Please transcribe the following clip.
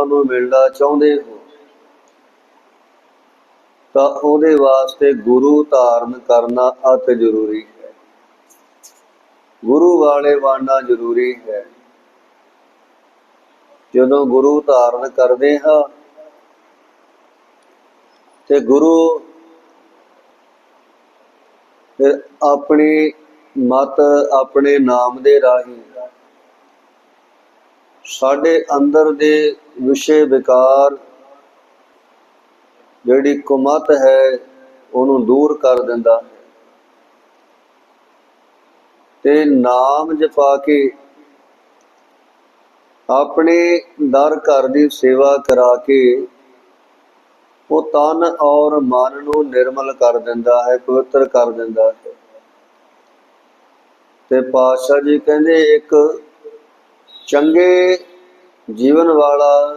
ਪਰਮਾਤਮਾ ਨੂੰ ਮਿਲਣਾ ਚਾਹੁੰਦੇ ਹੋ, ਤਾਂ ਉਹਦੇ ਵਾਸਤੇ ਗੁਰੂ ਧਾਰਨ ਕਰਨਾ ਅਤ ਜ਼ਰੂਰੀ ਹੈ। ਗੁਰੂ ਵਾਲੇ ਬਣਨਾ ਜ਼ਰੂਰੀ ਹੈ। ਜਦੋਂ ਗੁਰੂ ਧਾਰਨ ਕਰਦੇ ਹਾਂ, ਤੇ ਗੁਰੂ ਫਿਰ ਆਪਣੀ ਮਤ, ਆਪਣੇ ਨਾਮ ਦੇ ਰਾਹੀਂ ਸਾਡੇ ਅੰਦਰ ਦੇ ਵਿਸ਼ੇ ਵਿਕਾਰ ਜਿਹੜੀ ਕੁਮਤ ਹੈ, ਉਹਨੂੰ ਦੂਰ ਕਰ ਦਿੰਦਾ ਹੈ। ਤੇ ਨਾਮ ਜਪਾ ਕੇ ਆਪਣੇ ਦਰ ਘਰ ਦੀ ਸੇਵਾ ਕਰਾ ਕੇ ਉਹ ਤਨ ਔਰ ਮਨ ਨੂੰ ਨਿਰਮਲ ਕਰ ਦਿੰਦਾ ਹੈ, ਪਵਿੱਤਰ ਕਰ ਦਿੰਦਾ ਹੈ। ਤੇ ਪਾਤਸ਼ਾਹ ਜੀ ਕਹਿੰਦੇ, ਇੱਕ ਚੰਗੇ ਜੀਵਨ ਵਾਲਾ